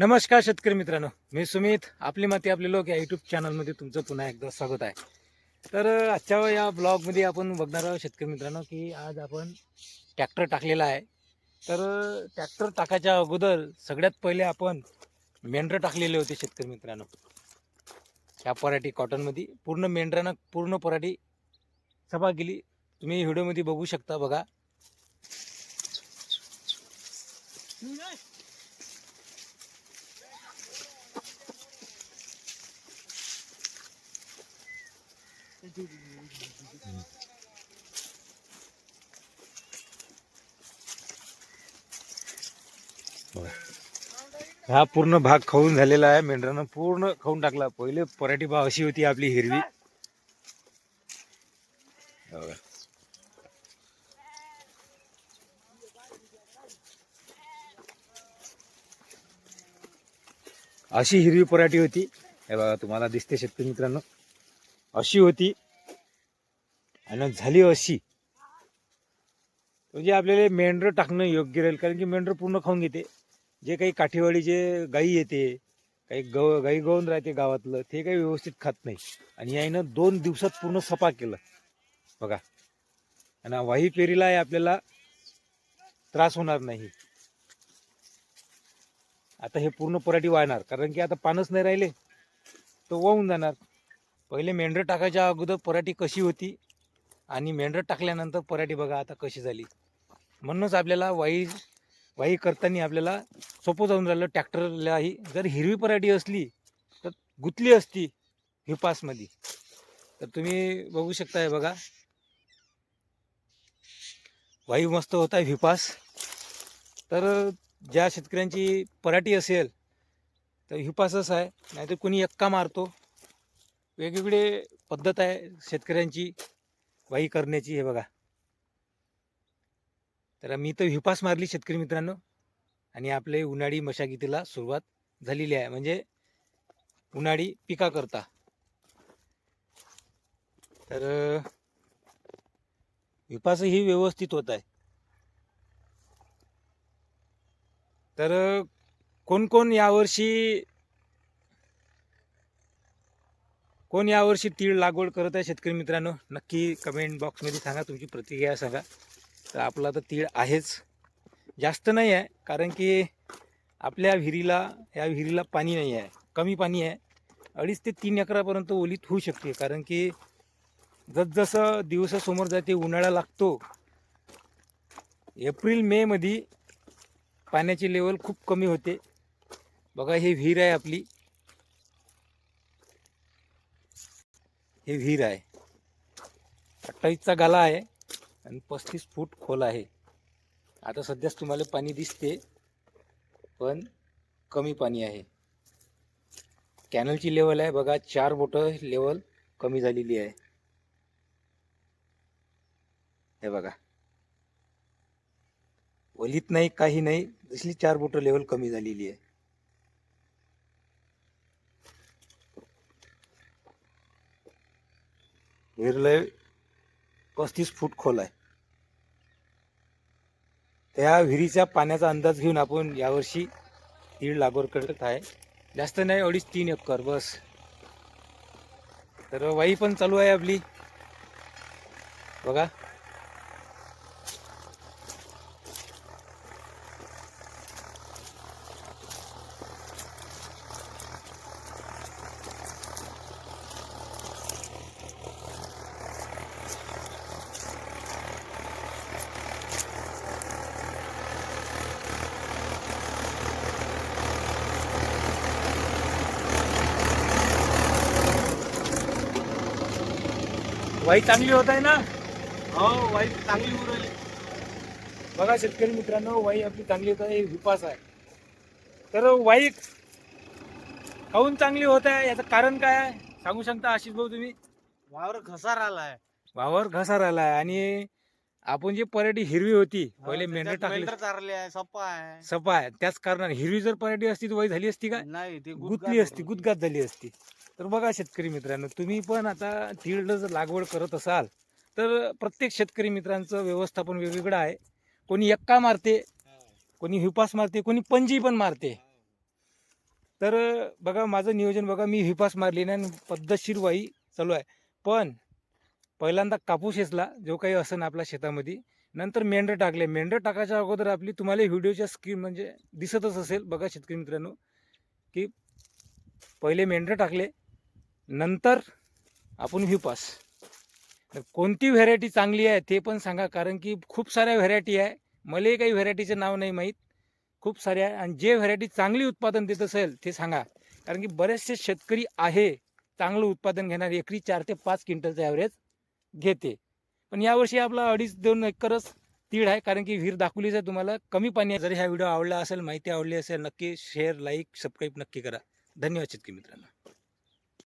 नमस्कार शेतकरी मित्रांनो मी सुमित आपली माती आपले लोक या युट्यूब चॅनलमध्ये तुमचं पुन्हा एकदा स्वागत आहे. तर आजच्या या ब्लॉगमध्ये आपण बघणार आहोत शेतकरी मित्रांनो की आज आपण ट्रॅक्टर टाकलेला आहे. तर टॅक्टर ट्रॅक्टर टाकायच्या अगोदर सगळ्यात पहिले आपण मेंढरं टाकलेले होते शेतकरी मित्रांनो. या पराठी कॉटनमध्ये पूर्ण मेंढरानं पूर्ण पराठी सभा केली. तुम्ही व्हिडिओमध्ये बघू शकता बघा. हा पूर्ण भाग खाऊन झालेला आहे. मेंढरानं पूर्ण खाऊन टाकला. पहिले पराठी भाव अशी होती आपली हिरवी. अशी हिरवी पराठी होती. हे बघा तुम्हाला दिसते शेतकरी मित्रांनो. अशी होती. आणि झाली अशी. म्हणजे आपल्याला मेंढरं टाकणं योग्य राहील कारण की मेंढरं पूर्ण खाऊन घेते. जे काही काठीवाडीचे गाई येते काही गव गाई गवून राहते गावातलं ते काही व्यवस्थित खात नाही. आणि याईनं दोन दिवसात पूर्ण सपा केलं. बघा. आणि वाही पेरीला आहे आपल्याला त्रास होणार नाही. आता हे पूर्ण पराठी वाहणार कारण की आता पानच नाही राहिले तो वाहून जाणार. पहिले मेंढरं टाकायच्या अगोदर पराठी कशी होती आणि मेंढर टाकल्यानंतर पराठी बघा आता कशी झाली. म्हणूनच आपल्याला वाई वाई करताना आपल्याला सोपं जाऊन राहिलं. ट्रॅक्टरलाही जर हिरवी पराठी असली तर गुतली असती हिपासमध्ये तर तुम्ही बघू शकताय बघा. वाई मस्त होता हिपास तर ज्या शेतकऱ्यांची पराठी असेल तर हिपासच आहे. नाहीतर कोणी एक्का मारतो. वेगवेगळे पद्धत आहे शेतकऱ्यांची. वाई करण्याची हे बघा. तर मी तर हिपास मारली शेतकरी मित्रांनो. आणि आपले उन्हाळी मशागतीला सुरुवात झालेली आहे. म्हणजे उन्हाळी पिका करता तर विपासही व्यवस्थित होत आहे. तर कोण कोण यावर्षी कोण यावर्षी तीळ लागवड करत आहे शेतकरी मित्रांनो नक्की कमेंट बॉक्समध्ये सांगा तुमची प्रतिक्रिया सांगा. तर आपला तर तीळ आहेच. जास्त नाही आहे कारण की आपल्या विहिरीला या विहिरीला पाणी नाही आहे कमी पाणी आहे. अडीच ते तीन एकरापर्यंत ओलीत होऊ शकते कारण की जसजसं दिवसासमोर जाते उन्हाळा लागतो एप्रिल मेमध्ये पाण्याची लेवल खूप कमी होते. बघा हे विहीर आहे आपली. हे विहीर आहे. अठ्ठावीसचा गाला आहे आणि पस्तीस फूट खोल आहे. आता सध्याच तुम्हाला पाणी दिसते पण कमी पाणी आहे. कॅनलची लेवल आहे बघा चार बोटं लेवल कमी झालेली आहे. हे बघा. वलीत नाही काही नाही जसली चार बोटं लेवल कमी झालेली आहे. विरलय पस्तीस फूट खोल आहे. त्या विहिरीच्या पाण्याचा अंदाज घेऊन आपण यावर्षी तीळ लागवड करत आहे. जास्त नाही अडीच तीन एकर बस. तर वाई पण चालू आहे आपली. बघा. वाई चांगली होत आहे ना? हो वाईट चांगली उरली. बघा शेतकरी मित्रांनो वाई आपली चांगली होत आहे विपास आहे. तर वाई काहून चांगली होत आहे? याचं कारण काय आहे? सांगू शकता आशिष भाऊ तुम्ही? वावर घसार आलाय वावर घसा राहिला आहे आणि आपण जी पराठी हिरवी होती पहिले मेंढर टाकले चारले आहे सप्पा आहे. सपा आहे. त्याच कारणाने हिरवी जर पराठी असती तर वाई झाली असती का नाही ते गुतली असती गुतगात झाली असती. तर बघा शेतकरी मित्रांनो तुम्ही पण आता तीळ जर लागवड करत असाल तर प्रत्येक शेतकरी मित्रांचं व्यवस्थापन वेगवेगळं आहे. कोणी एक्का मारते कोणी हिपास मारते कोणी पंजी पण मारते. तर बघा माझं नियोजन बघा मी हिपास मारली नाही आणि पद्धतशीर वाई चालू आहे. पण पहिल्यांदा कापूस येसला जो काही असं आपल्या शेतामध्ये नंतर मेंढं टाकले. मेंढं टाकायच्या अगोदर आपली तुम्हाला व्हिडिओच्या स्क्रीन म्हणजे दिसतच असेल बघा शेतकरी मित्रांनो की पहिले मेंढर टाकले नंतर आपण व्हिपास तर कोणती व्हेरायटी चांगली आहे ते पण सांगा कारण की खूप साऱ्या व्हेरायटी आहे. मला काही व्हेरायटीचं नाव नाही माहीत. खूप साऱ्या आहे. आणि जे व्हेरायटी चांगली उत्पादन देत असेल ते सांगा. कारण की बरेचसे शेतकरी आहे चांगलं उत्पादन घेणार. एकरी चार ते पाच क्विंटलचं ॲव्हरेज घेते. पण यावर्षी आपला अडीच दोन एकरच तीळ आहे कारण की विहीर दाखवलीच आहे तुम्हाला. कमी पाणी आहे. जर ह्या व्हिडिओ आवडला असेल माहिती आवडली असेल नक्की शेअर लाईक सबस्क्राईब नक्की करा. धन्यवाद शेतकरी मित्रांनो.